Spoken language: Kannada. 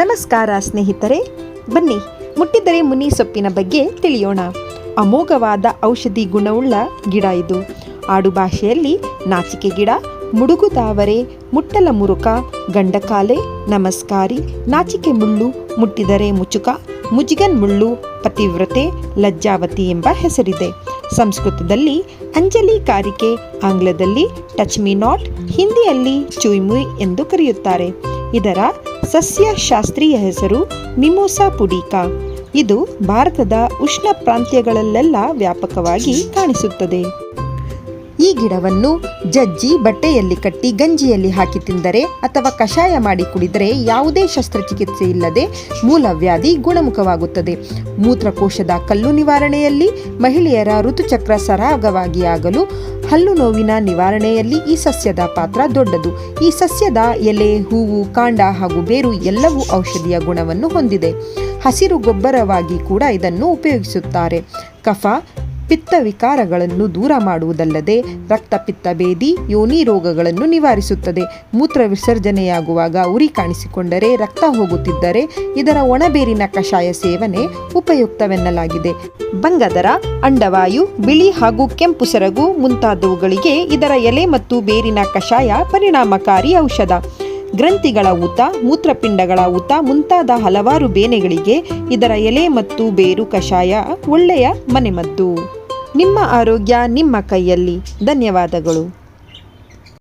ನಮಸ್ಕಾರ ಸ್ನೇಹಿತರೆ, ಬನ್ನಿ ಮುಟ್ಟಿದರೆ ಮುನಿ ಸೊಪ್ಪಿನ ಬಗ್ಗೆ ತಿಳಿಯೋಣ. ಅಮೋಘವಾದ ಔಷಧಿ ಗುಣವುಳ್ಳ ಗಿಡ ಇದು. ಆಡು ಭಾಷೆಯಲ್ಲಿ ನಾಚಿಕೆ ಗಿಡ, ಮುಡುಗು ತಾವರೆ, ಮುಟ್ಟಲ ಮುರುಕ, ಗಂಡಕಾಲೆ, ನಮಸ್ಕಾರಿ, ನಾಚಿಕೆ ಮುಳ್ಳು, ಮುಟ್ಟಿದರೆ ಮುಚುಕ, ಮುಜಿಗನ್ ಮುಳ್ಳು, ಪತಿವ್ರತೆ, ಲಜ್ಜಾವತಿ ಎಂಬ ಹೆಸರಿದೆ. ಸಂಸ್ಕೃತದಲ್ಲಿ ಅಂಜಲಿ ಕಾರಿಕೆ, ಆಂಗ್ಲದಲ್ಲಿ ಟಚ್ ಮಿ ನಾಟ್, ಹಿಂದಿಯಲ್ಲಿ ಚುಯ್ಮುಯ್ ಎಂದು ಕರೆಯುತ್ತಾರೆ. ಇದರ ಸಸ್ಯಶಾಸ್ತ್ರೀಯ ಹೆಸರು ಮಿಮೋಸಾ ಪುಡಿಕಾ. ಇದು ಭಾರತದ ಉಷ್ಣ ಪ್ರಾಂತ್ಯಗಳಲ್ಲೆಲ್ಲ ವ್ಯಾಪಕವಾಗಿ ಕಾಣಿಸುತ್ತದೆ. ಈ ಗಿಡವನ್ನು ಜಜ್ಜಿ ಬಟ್ಟೆಯಲ್ಲಿ ಕಟ್ಟಿ ಗಂಜಿಯಲ್ಲಿ ಹಾಕಿ ತಿಂದರೆ ಅಥವಾ ಕಷಾಯ ಮಾಡಿ ಕುಡಿದರೆ ಯಾವುದೇ ಶಸ್ತ್ರಚಿಕಿತ್ಸೆ ಇಲ್ಲದೆ ಮೂಲವ್ಯಾಧಿ ಗುಣಮುಖವಾಗುತ್ತದೆ. ಮೂತ್ರಕೋಶದ ಕಲ್ಲು ನಿವಾರಣೆಯಲ್ಲಿ ಮಹಿಳೆಯರ ಋತುಚಕ್ರ ಸರಾಗವಾಗಿ ಆಗಲು ಹಲ್ಲು ನೋವಿನ ನಿವಾರಣೆಯಲ್ಲಿ ಈ ಸಸ್ಯದ ಪಾತ್ರ ದೊಡ್ಡದು. ಈ ಸಸ್ಯದ ಎಲೆ, ಹೂವು, ಕಾಂಡ ಹಾಗೂ ಬೇರು ಎಲ್ಲವೂ ಔಷಧಿಯ ಗುಣವನ್ನು ಹೊಂದಿದೆ. ಹಸಿರು ಗೊಬ್ಬರವಾಗಿ ಕೂಡ ಇದನ್ನು ಉಪಯೋಗಿಸುತ್ತಾರೆ. ಕಫ ಪಿತ್ತ ವಿಕಾರಗಳನ್ನು ದೂರ ಮಾಡುವುದಲ್ಲದೆ ರಕ್ತ ಪಿತ್ತ ಭೇದಿ, ಯೋನಿ ರೋಗಗಳನ್ನು ನಿವಾರಿಸುತ್ತದೆ. ಮೂತ್ರ ವಿಸರ್ಜನೆಯಾಗುವಾಗ ಉರಿ ಕಾಣಿಸಿಕೊಂಡರೆ ರಕ್ತ ಹೋಗುತ್ತಿದ್ದರೆ ಇದರ ಒಣಬೇರಿನ ಕಷಾಯ ಸೇವನೆ ಉಪಯುಕ್ತವೆನ್ನಲಾಗಿದೆ. ಬಂಗದರ, ಅಂಡವಾಯು, ಬಿಳಿ ಹಾಗೂ ಕೆಂಪು ಸೆರಗು ಮುಂತಾದವುಗಳಿಗೆ ಇದರ ಎಲೆ ಮತ್ತು ಬೇರಿನ ಕಷಾಯ ಪರಿಣಾಮಕಾರಿ ಔಷಧ. ಗ್ರಂಥಿಗಳ ಊತ, ಮೂತ್ರಪಿಂಡಗಳ ಊತ ಮುಂತಾದ ಹಲವಾರು ಬೇನೆಗಳಿಗೆ ಇದರ ಎಲೆ ಮತ್ತು ಬೇರು ಕಷಾಯ ಒಳ್ಳೆಯ ಮನೆಮದ್ದು. ನಿಮ್ಮ ಆರೋಗ್ಯ ನಿಮ್ಮ ಕೈಯಲ್ಲಿ. ಧನ್ಯವಾದಗಳು.